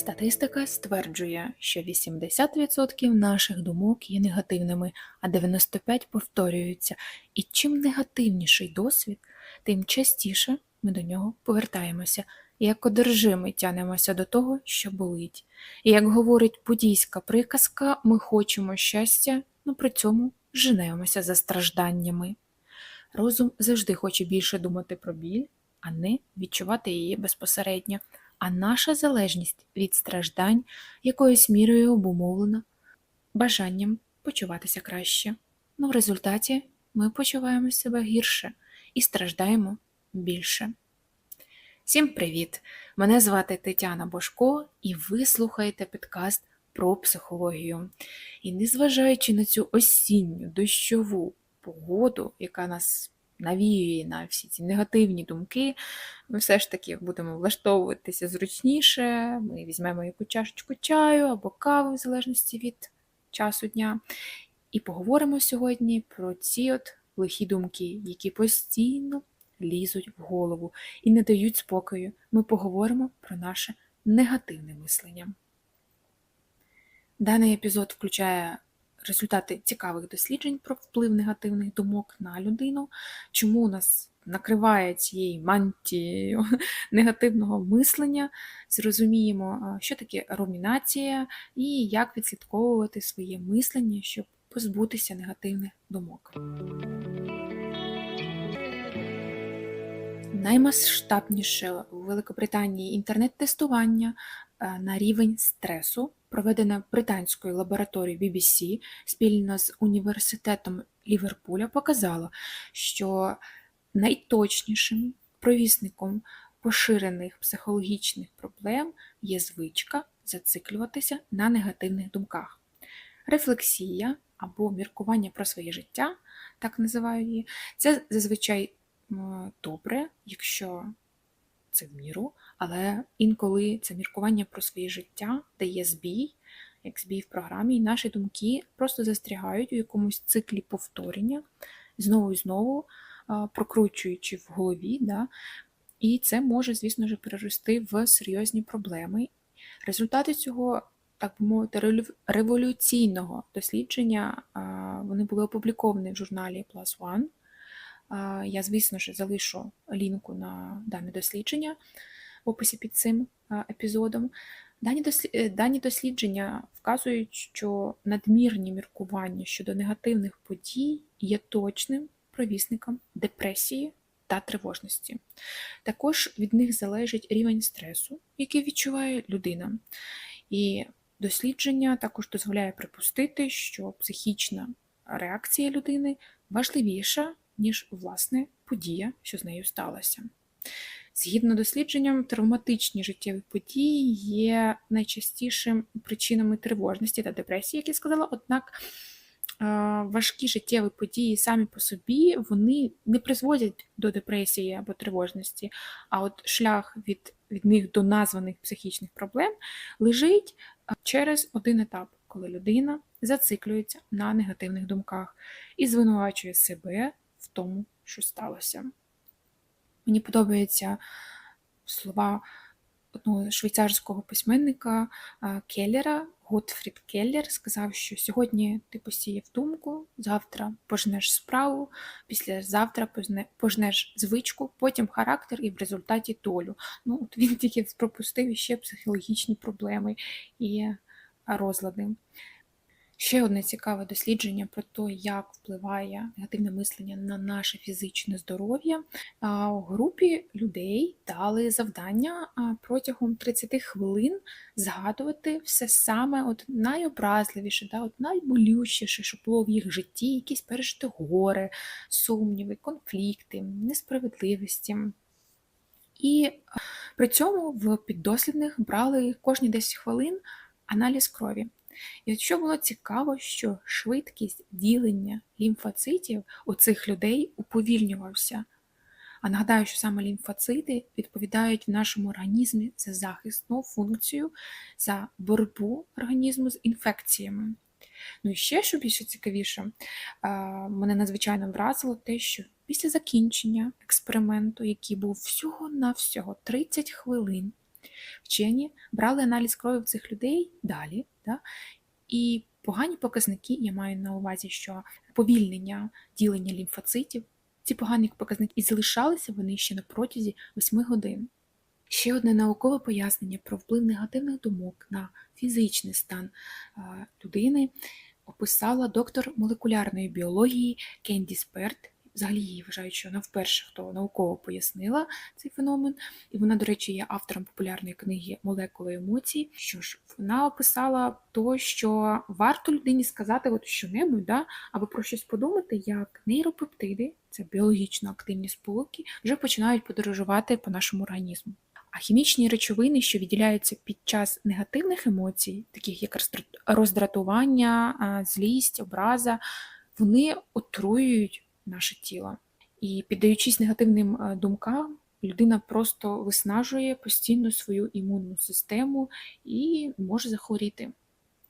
Статистика стверджує, що 80% наших думок є негативними, а 95% повторюються. І чим негативніший досвід, тим частіше ми до нього повертаємося, як одержими тянемося до того, що болить. І як говорить буддійська приказка, ми хочемо щастя, але при цьому женемося за стражданнями. Розум завжди хоче більше думати про біль, а не відчувати її безпосередньо. А наша залежність від страждань якоюсь мірою обумовлена бажанням почуватися краще. Ну, в результаті ми почуваємо себе гірше і страждаємо більше. Всім привіт! Мене звати Тетяна Бошко, і ви слухаєте підкаст про психологію. І незважаючи на цю осінню дощову погоду, яка нас навіює на всі ці негативні думки, ми все ж таки будемо влаштовуватися зручніше. Ми візьмемо яку чашечку чаю або каву, в залежності від часу дня. І поговоримо сьогодні про ці от лихі думки, які постійно лізуть в голову і не дають спокою. Ми поговоримо про наше негативне мислення. Даний епізод включає результати цікавих досліджень про вплив негативних думок на людину, чому нас накриває цією мантією негативного мислення, зрозуміємо, що таке румінація і як відслідковувати своє мислення, щоб позбутися негативних думок. Наймасштабніше у Великобританії інтернет-тестування на рівень стресу, проведене британською лабораторією BBC спільно з університетом Ліверпуля, показало, що найточнішим провісником поширених психологічних проблем є звичка зациклюватися на негативних думках. Рефлексія або міркування про своє життя, так називають її, це зазвичай добре, якщо це в міру, але інколи це міркування про своє життя дає збій, як збій в програмі, і наші думки просто застрягають у якомусь циклі повторення, знову і знову прокручуючи в голові. Да? І це може, звісно ж, перерости в серйозні проблеми. Результати цього, так би мовити, революційного дослідження вони були опубліковані в журналі Plus One. Я, звісно ж, залишу лінку на дане дослідження в описі під цим епізодом. Дані дослідження вказують, що надмірні міркування щодо негативних подій є точним провісником депресії та тривожності. Також від них залежить рівень стресу, який відчуває людина. І дослідження також дозволяє припустити, що психічна реакція людини важливіша ніж власне подія, що з нею сталася. Згідно дослідженням, травматичні життєві події є найчастішим причинами тривожності та депресії, як я сказала, однак важкі життєві події самі по собі вони не призводять до депресії або тривожності, а от шлях від, від них до названих психічних проблем лежить через один етап, коли людина зациклюється на негативних думках і звинувачує себе в тому, що сталося. Мені подобаються слова одного швейцарського письменника Келлера, Готфрід Келлер, сказав, що сьогодні ти посіяв думку, завтра пожнеш справу, післязавтра пожнеш звичку, потім характер і в результаті долю. Ну, от Він тільки пропустив ще психологічні проблеми і розлади. Ще одне цікаве дослідження про те, як впливає негативне мислення на наше фізичне здоров'я. У групі людей дали завдання протягом 30 хвилин згадувати все саме от найобразливіше, да, от найболючіше, що було в їх житті, якісь пережити гори, сумніви, конфлікти, несправедливості. І при цьому в піддослідних брали кожні 10 хвилин аналіз крові. І що було цікаво, що швидкість ділення лімфоцитів у цих людей уповільнювався. А нагадаю, що саме лімфоцити відповідають в нашому організмі за захисну функцію, за боротьбу організму з інфекціями. Ну і ще, що більше цікавіше, мене надзвичайно вразило те, що після закінчення експерименту, який був всього-навсього 30 хвилин, Вчені брали аналіз крові в цих людей далі, да? і погані показники, я маю на увазі, що повільнення ділення лімфоцитів, ці погані показники і залишалися вони ще на протязі 8 годин. Ще одне наукове пояснення про вплив негативних думок на фізичний стан людини описала доктор молекулярної біології Кенді Сперт. Взагалі її вважають, що вона вперше хто науково пояснила цей феномен, і вона, до речі, є автором популярної книги Молекули емоцій. Що ж, вона описала то, що варто людині сказати от що-небудь, да, або про щось подумати, як нейропептиди, це біологічно активні сполуки, вже починають подорожувати по нашому організму. А хімічні речовини, що відділяються під час негативних емоцій, таких як роздратування, злість, образа, вони отруюють наше тіло. І піддаючись негативним думкам, людина просто виснажує постійно свою імунну систему і може захворіти.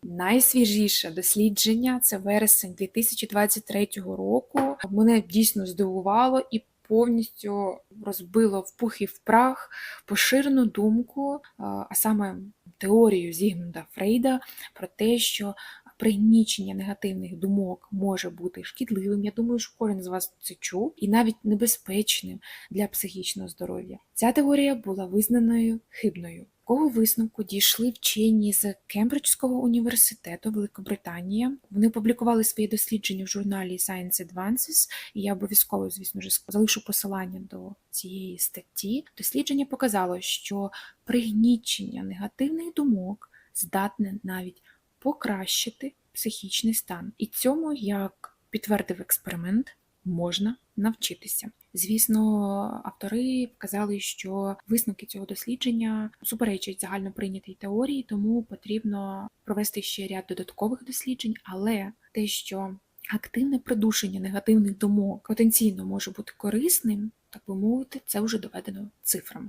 Найсвіжіше дослідження це вересень 2023 року. Мене дійсно здивувало і повністю розбило в пух і в прах поширену думку, а саме теорію Зігмунда Фрейда про те, що пригнічення негативних думок може бути шкідливим. Я думаю, що кожен з вас це чув, і навіть небезпечним для психічного здоров'я. Ця теорія була визнаною хибною. Такого висновку дійшли вчені з Кембриджського університету Великобританія. Вони опублікували свої дослідження в журналі Science Advances, і я обов'язково, звісно залишу посилання до цієї статті. Дослідження показало, що пригнічення негативних думок здатне навіть покращити психічний стан. І цьому, як підтвердив експеримент, можна навчитися. Звісно, автори вказали, що висновки цього дослідження суперечать загально прийнятій теорії, тому потрібно провести ще ряд додаткових досліджень, але те, що активне придушення негативних думок потенційно може бути корисним, так би мовити, це вже доведено цифрами.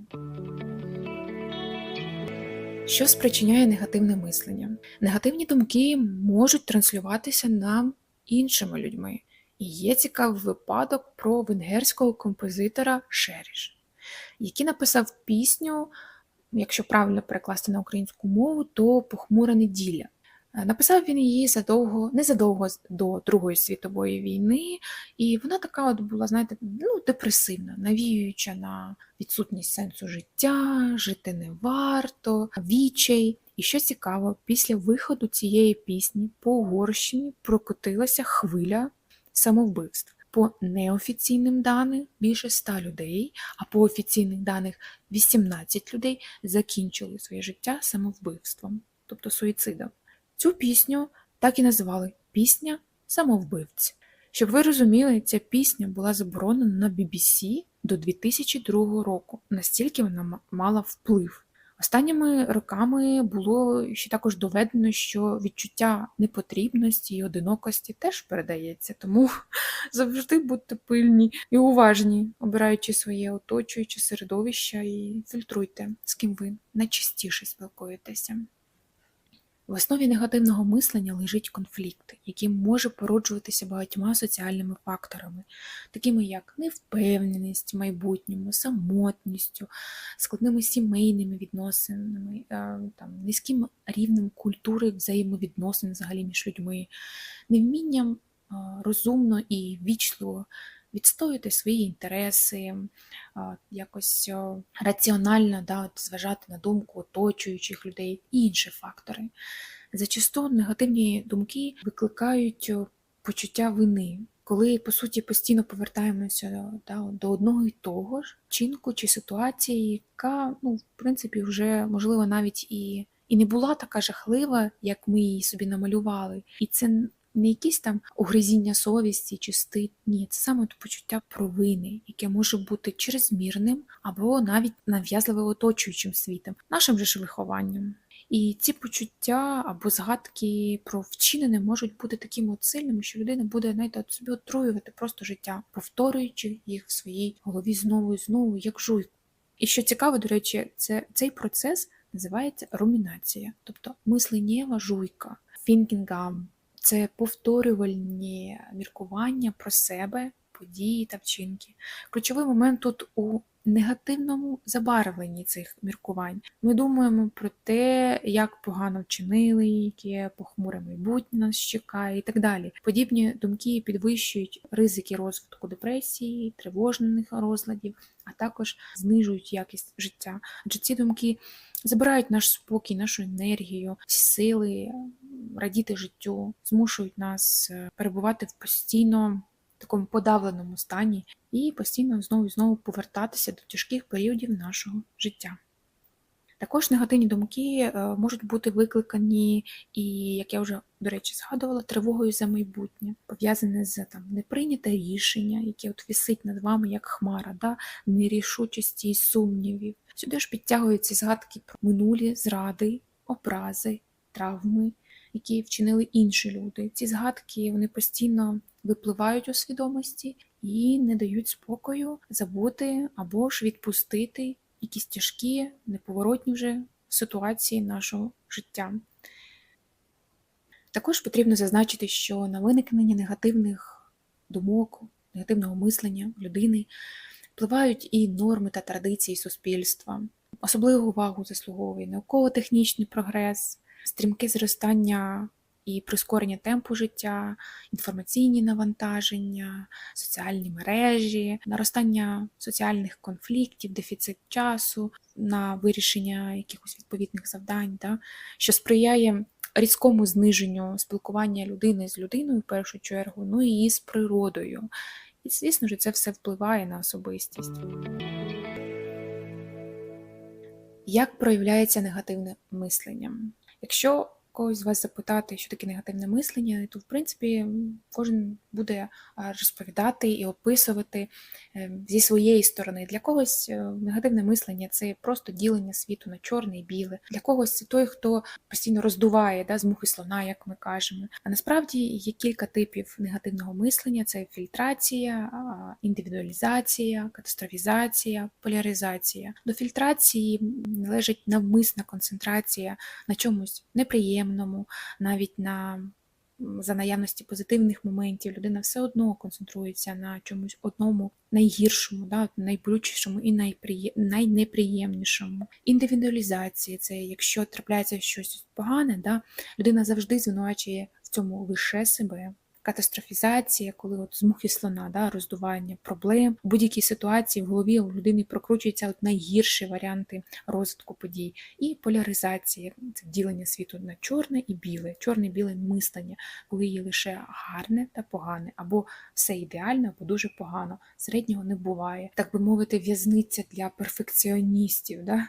Що спричиняє негативне мислення? Негативні думки можуть транслюватися нам іншими людьми. І є цікавий випадок про венгерського композитора Шеріш, який написав пісню, якщо правильно перекласти на українську мову, то похмура неділя. Е, написав він її задовго, незадовго до Другої світової війни, і вона така от була, знаєте, ну, депресивна, навіююча на відсутність сенсу життя, жити не варто, вічей. І що цікаво, після виходу цієї пісні по Угорщині прокотилася хвиля самовбивств. По неофіційним даним більше 100 людей, а по офіційних даних 18 людей закінчили своє життя самовбивством, тобто суїцидом. Цю пісню так і називали Пісня самовбивці. Щоб ви розуміли, ця пісня була заборонена на BBC до 2002 року, настільки вона мала вплив. Останніми роками було ще також доведено, що відчуття непотрібності і одинокості теж передається, тому завжди будьте пильні і уважні, обираючи своє оточуюче середовище і фільтруйте, з ким ви найчастіше спілкуєтеся. В основі негативного мислення лежить конфлікт, який може породжуватися багатьма соціальними факторами, такими як невпевненість в майбутньому, самотністю, складними сімейними відносинами, е, там, низьким рівнем культури взаємовідносин взагалі між людьми, невмінням е, розумно і вічливо відстояти свої інтереси, якось раціонально да, зважати на думку оточуючих людей і інші фактори. Зачасту негативні думки викликають почуття вини, коли, по суті, постійно повертаємося да, до одного і того ж чинку чи ситуації, яка, ну, в принципі, вже, можливо, навіть і. І не була така жахлива, як ми її собі намалювали. І це не якісь там угризіння совісті чи стид. Ні, це саме почуття провини, яке може бути чрезмірним або навіть нав'язливо оточуючим світом, нашим же ж вихованням. І ці почуття або згадки про вчинене можуть бути такими от сильними, що людина буде знаєте, от собі отруювати просто життя, повторюючи їх в своїй голові знову і знову, як жуйку. І що цікаво, до речі, це цей процес називається румінація, тобто мисленнєва жуйка, фінкінгам це повторювальні міркування про себе, події та вчинки. Ключовий момент тут у негативному забарвленні цих міркувань. Ми думаємо про те, як погано вчинили, яке похмуре майбутнє нас чекає і так далі. Подібні думки підвищують ризики розвитку депресії, тривожних розладів, а також знижують якість життя. Адже ці думки забирають наш спокій, нашу енергію, сили радіти життю, змушують нас е, перебувати в постійно такому подавленому стані і постійно знову і знову повертатися до тяжких періодів нашого життя. Також негативні думки е, можуть бути викликані, і, як я вже, до речі, згадувала, тривогою за майбутнє, пов'язане з там неприйняте рішення, яке от висить над вами як хмара, да? нерішучості і сумнівів. Сюди ж підтягуються згадки про минулі зради, образи, травми, які вчинили інші люди. Ці згадки вони постійно випливають у свідомості і не дають спокою забути або ж відпустити якісь тяжкі, неповоротні вже ситуації нашого життя. Також потрібно зазначити, що на виникнення негативних думок, негативного мислення людини впливають і норми та традиції суспільства. Особливу увагу заслуговує науково-технічний прогрес, стрімке зростання і прискорення темпу життя, інформаційні навантаження, соціальні мережі, наростання соціальних конфліктів, дефіцит часу на вирішення якихось відповідних завдань, да, що сприяє різкому зниженню спілкування людини з людиною в першу чергу, ну і з природою. І, звісно ж, це все впливає на особистість. Як проявляється негативне мислення? Якщо когось з вас запитати, що таке негативне мислення, то в принципі кожен буде розповідати і описувати е, зі своєї сторони. Для когось е, негативне мислення це просто ділення світу на чорне і біле. Для когось це той, хто постійно роздуває да, з мухи слона, як ми кажемо. А насправді є кілька типів негативного мислення: це фільтрація, індивідуалізація, катастрофізація, поляризація. До фільтрації належить навмисна концентрація на чомусь неприємному приємному, навіть на за наявності позитивних моментів, людина все одно концентрується на чомусь одному найгіршому, да, найболючішому і найприє... найнеприємнішому. Індивідуалізація це якщо трапляється щось погане, да, людина завжди звинувачує в цьому лише себе катастрофізація, коли от з мухи слона, да, роздування проблем. У будь-якій ситуації в голові у людини прокручуються от найгірші варіанти розвитку подій. І поляризація це ділення світу на чорне і біле, чорне і біле мислення, коли є лише гарне та погане, або все ідеально, або дуже погано. Середнього не буває. Так би мовити, в'язниця для перфекціоністів. Да?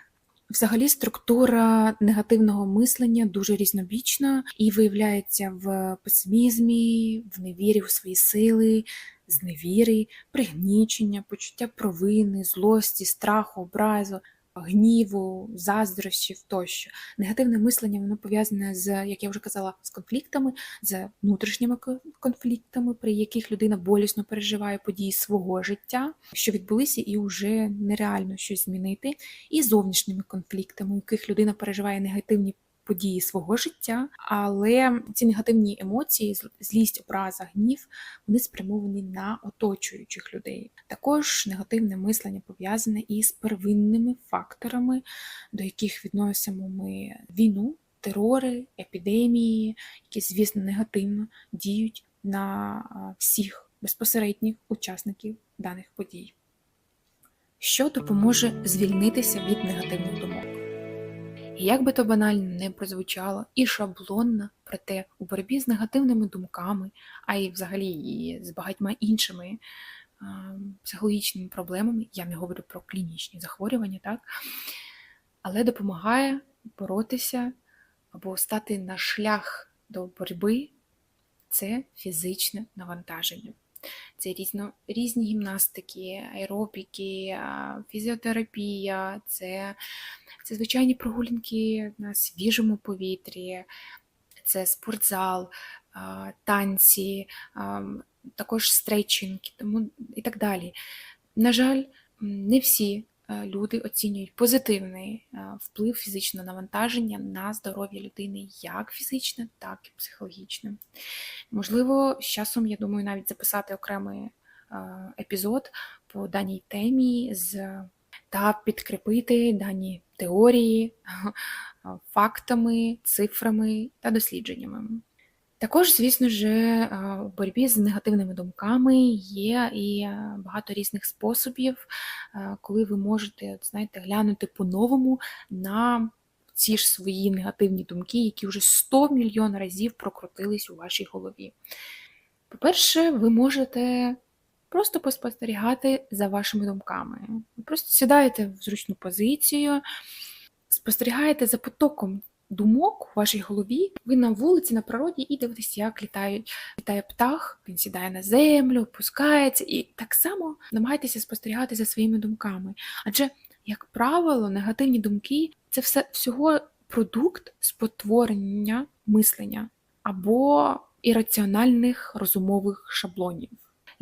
Взагалі, структура негативного мислення дуже різнобічна і виявляється в песимізмі, в невірі у свої сили, зневірі, пригнічення, почуття провини, злості, страху, образу гніву, заздрощів тощо. Негативне мислення воно пов'язане з, як я вже казала, з конфліктами, з внутрішніми конфліктами, при яких людина болісно переживає події свого життя, що відбулися, і вже нереально щось змінити, і зовнішніми конфліктами, у яких людина переживає негативні події свого життя, але ці негативні емоції, злість, образа, гнів, вони спрямовані на оточуючих людей. Також негативне мислення пов'язане із первинними факторами, до яких відносимо ми війну, терори, епідемії, які, звісно, негативно діють на всіх безпосередніх учасників даних подій. Що допоможе звільнитися від негативних думок? Як би то банально не прозвучало, і шаблонно, проте у боротьбі з негативними думками, а й взагалі з багатьма іншими психологічними проблемами, я не говорю про клінічні захворювання, так? але допомагає боротися або стати на шлях до боротьби це фізичне навантаження. Це різно, різні гімнастики, аеробіки, фізіотерапія, це, це звичайні прогулянки на свіжому повітрі, це спортзал, танці, також стрейчинг тому і так далі. На жаль, не всі люди оцінюють позитивний е, вплив фізичного навантаження на здоров'я людини, як фізичне, так і психологічне. Можливо, з часом, я думаю, навіть записати окремий епізод по даній темі з та підкріпити дані теорії фактами, цифрами та дослідженнями. Також, звісно ж, у боротьбі з негативними думками є і багато різних способів, коли ви можете, от, знаєте, глянути по-новому на ці ж свої негативні думки, які вже 100 мільйон разів прокрутились у вашій голові. По-перше, ви можете просто поспостерігати за вашими думками. Ви просто сідаєте в зручну позицію, спостерігаєте за потоком думок у вашій голові. Ви на вулиці, на природі і дивитесь, як літають, літає птах, він сідає на землю, опускається, і так само намагайтеся спостерігати за своїми думками. Адже, як правило, негативні думки це все всього продукт спотворення мислення або ірраціональних розумових шаблонів.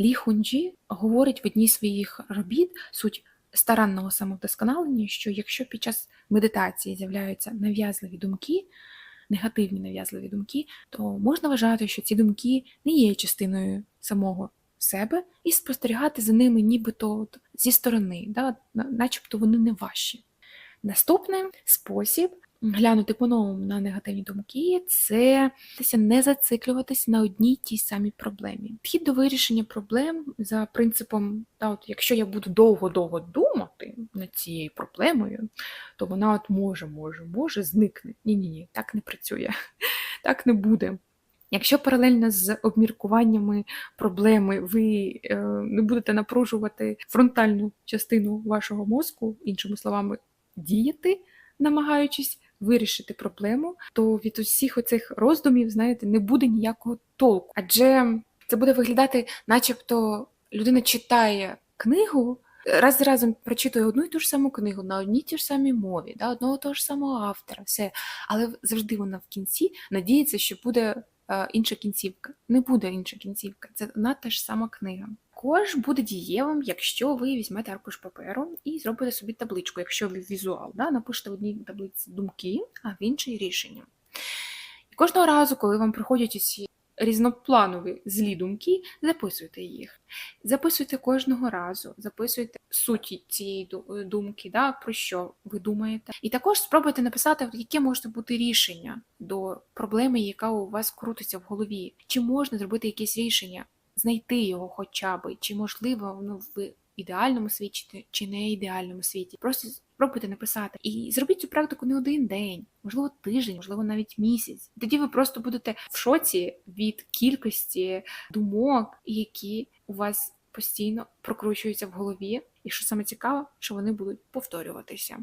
Лі Хунджі говорить в одній своїх робіт суть старанного самовдосконалення, що якщо під час медитації з'являються нав'язливі думки, негативні нав'язливі думки, то можна вважати, що ці думки не є частиною самого себе і спостерігати за ними нібито зі сторони, да, начебто вони не ваші. Наступний спосіб глянути по-новому на негативні думки, це не зациклюватися на одній тій самій проблемі. Підхід до вирішення проблем за принципом, та от якщо я буду довго-довго думати над цією проблемою, то вона от може, може, може зникне. Ні-ні, ні так не працює, так не буде. Якщо паралельно з обміркуваннями проблеми ви е, не будете напружувати фронтальну частину вашого мозку, іншими словами, діяти, намагаючись вирішити проблему, то від усіх оцих роздумів, знаєте, не буде ніякого толку. Адже це буде виглядати, начебто людина читає книгу. Раз за разом прочитує одну і ту ж саму книгу на одній ті ж самій мові, да, одного того ж самого автора, все. Але завжди вона в кінці надіється, що буде е, інша кінцівка. Не буде інша кінцівка, це одна та ж сама книга також буде дієвим, якщо ви візьмете аркуш паперу і зробите собі табличку, якщо ви візуал, да, напишете в одній таблиці думки, а в іншій рішення. І кожного разу, коли вам приходять усі різнопланові злі думки, записуйте їх. Записуйте кожного разу, записуйте суті цієї думки, да, про що ви думаєте. І також спробуйте написати, яке може бути рішення до проблеми, яка у вас крутиться в голові. Чи можна зробити якесь рішення? Знайти його хоча б, чи можливо ну, в ідеальному світі, чи не ідеальному світі. Просто спробуйте написати. І зробіть цю практику не один день, можливо, тиждень, можливо, навіть місяць. Тоді ви просто будете в шоці від кількості думок, які у вас постійно прокручуються в голові. І що саме цікаво, що вони будуть повторюватися.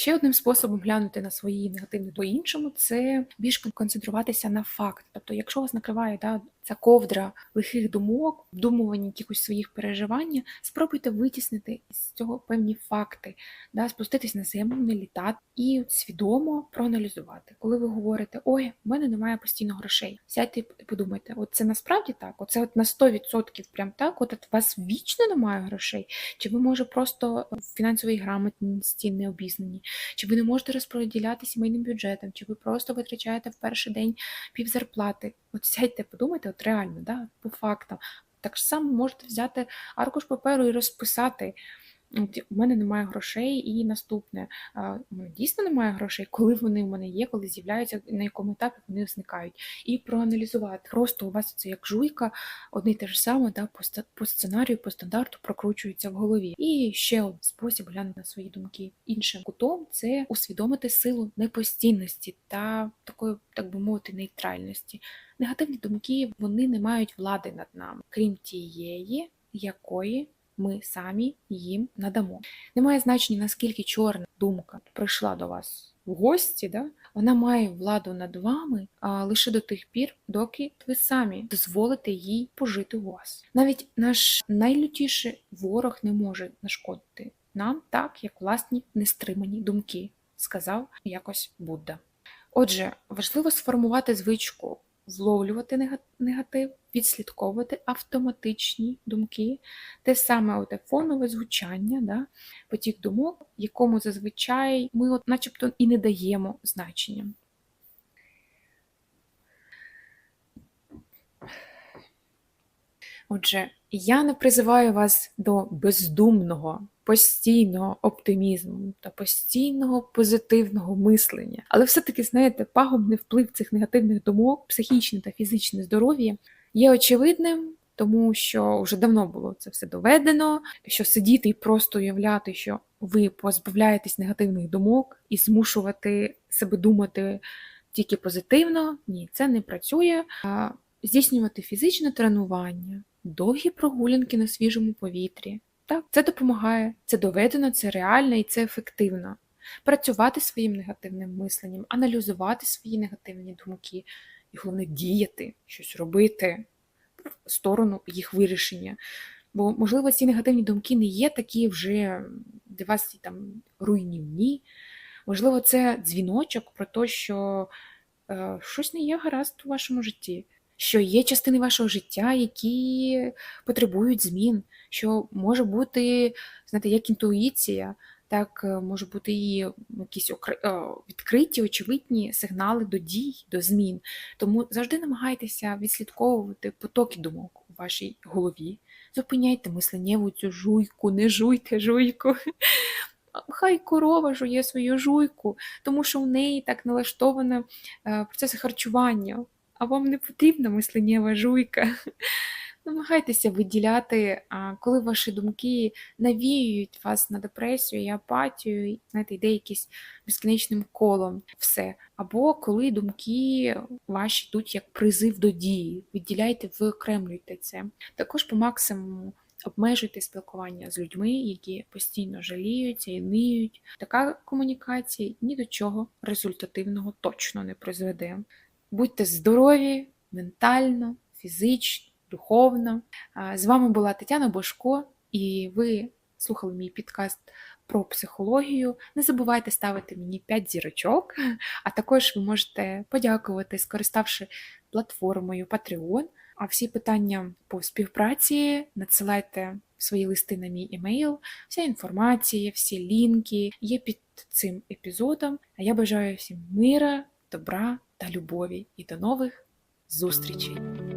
Ще одним способом глянути на свої негативні по-іншому це більш концентруватися на факт. Тобто, якщо вас накриває да, ця ковдра лихих думок, вдумування якихось своїх переживань, спробуйте витіснити з цього певні факти, да, спуститись на землю, не літати і свідомо проаналізувати. Коли ви говорите, ой, в мене немає постійно грошей, сядьте і подумайте, от це насправді так, оце от на 100% прям так, от, у вас вічно немає грошей, чи ви може просто в фінансовій грамотності не обізнані, чи ви не можете розподіляти сімейним бюджетом, чи ви просто витрачаєте в перший день пів зарплати. От сядьте, подумайте, от реально, да, по фактам. Так само можете взяти аркуш паперу і розписати. У мене немає грошей, і наступне дійсно немає грошей, коли вони в мене є, коли з'являються, на якому етапі вони зникають. І проаналізувати. Просто у вас це як жуйка, одне й те ж саме, да, по сценарію, по стандарту прокручується в голові. І ще один спосіб глянути на свої думки. Іншим кутом це усвідомити силу непостійності та такої, так би мовити, нейтральності. Негативні думки вони не мають влади над нами, крім тієї, якої ми самі їм надамо. Немає значення, наскільки чорна думка прийшла до вас в гості, да? вона має владу над вами а лише до тих пір, доки ви самі дозволите їй пожити у вас. Навіть наш найлютіший ворог не може нашкодити нам так, як власні нестримані думки, сказав якось Будда. Отже, важливо сформувати звичку Зловлювати негатив, відслідковувати автоматичні думки, те саме оте фонове звучання, да, потік думок, якому зазвичай ми от начебто і не даємо значення. Отже, я не призиваю вас до бездумного постійного оптимізму та постійного позитивного мислення. Але все-таки, знаєте, пагубний вплив цих негативних думок, психічне та фізичне здоров'я є очевидним. Тому що вже давно було це все доведено, що сидіти і просто уявляти, що ви позбавляєтесь негативних думок і змушувати себе думати тільки позитивно, ні, це не працює. Здійснювати фізичне тренування, довгі прогулянки на свіжому повітрі. Так, це допомагає, це доведено, це реально і це ефективно. Працювати своїм негативним мисленням, аналізувати свої негативні думки, і головне діяти, щось робити в сторону їх вирішення. Бо, можливо, ці негативні думки не є такі вже для вас там руйнівні. Можливо, це дзвіночок про те, що е, щось не є гаразд у вашому житті, що є частини вашого життя, які потребують змін, що може бути, знаєте, як інтуїція, так е, може бути і якісь е, відкриті, очевидні сигнали до дій, до змін. Тому завжди намагайтеся відслідковувати потоки думок у вашій голові. Зупиняйте мисленнєву цю жуйку, не жуйте жуйку. Хай корова жує свою жуйку, тому що у неї так налаштовано е, процеси харчування, а вам не потрібна мисленнєва жуйка. Намагайтеся виділяти, коли ваші думки навіюють вас на депресію і апатію, знаєте, йде якийсь безкінечним колом все. Або коли думки ваші йдуть як призив до дії. Виділяйте, виокремлюйте це. Також по максимуму обмежуйте спілкування з людьми, які постійно жаліються і ниють. Така комунікація ні до чого результативного точно не призведе. Будьте здорові ментально, фізично, духовно. З вами була Тетяна Бошко, і ви слухали мій підкаст про психологію. Не забувайте ставити мені 5 зірочок, а також ви можете подякувати, скориставши платформою Patreon. А всі питання по співпраці надсилайте свої листи на мій емейл. Вся інформація, всі лінки є під цим епізодом. А я бажаю всім мира, добра та любові і до нових зустрічей!